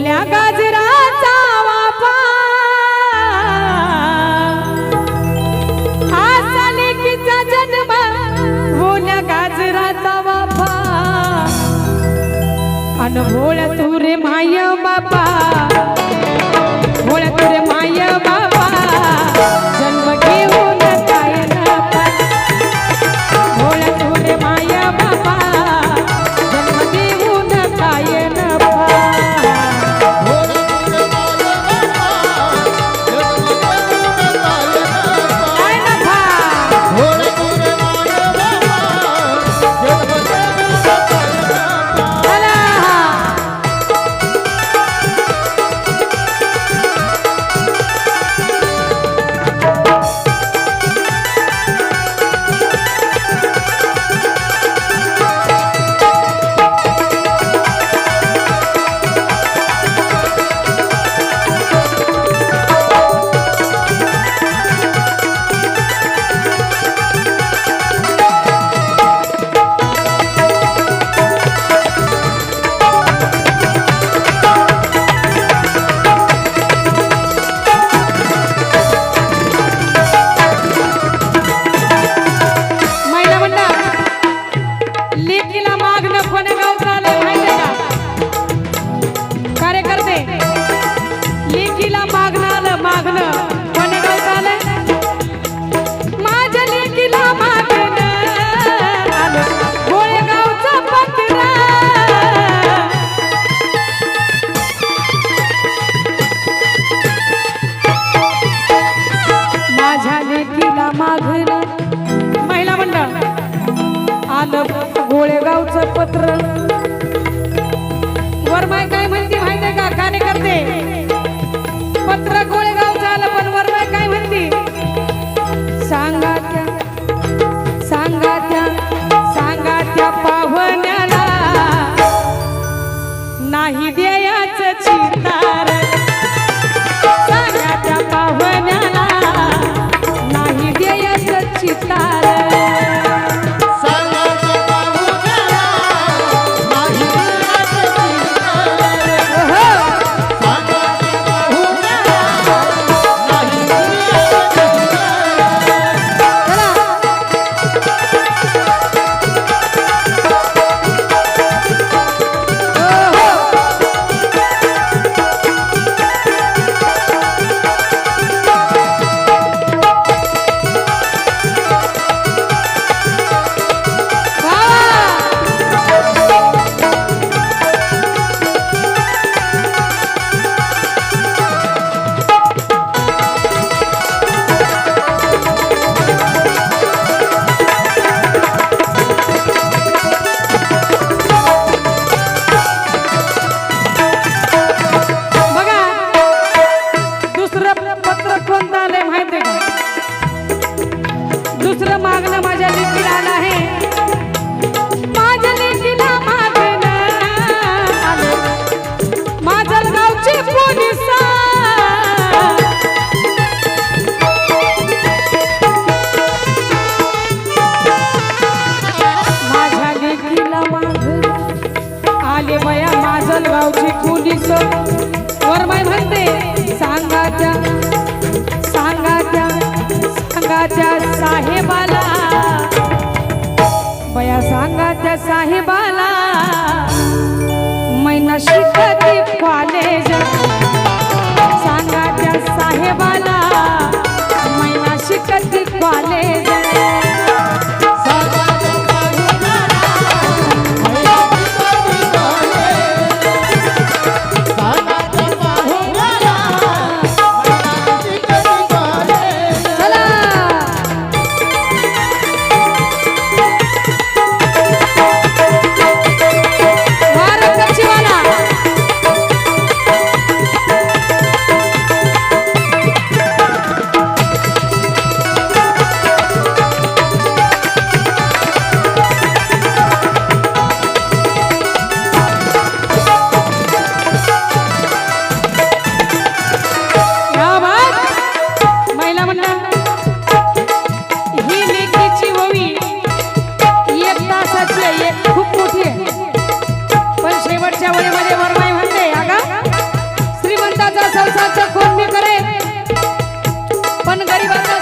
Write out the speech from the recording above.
ओल्या गाजराचा वापा आसा लेकीचा तुरे माय बापा. गावचं पत्र. गावची पोलीस वरमाय म्हणते सांगाच्या सांगाच्या सांगाच्या साहेबाला. बया सांगाच्या साहेबा मध्ये वरमाई म्हणते अगा श्रीमंताचा संसारचं कोण मी करेन. पण गरिबाचा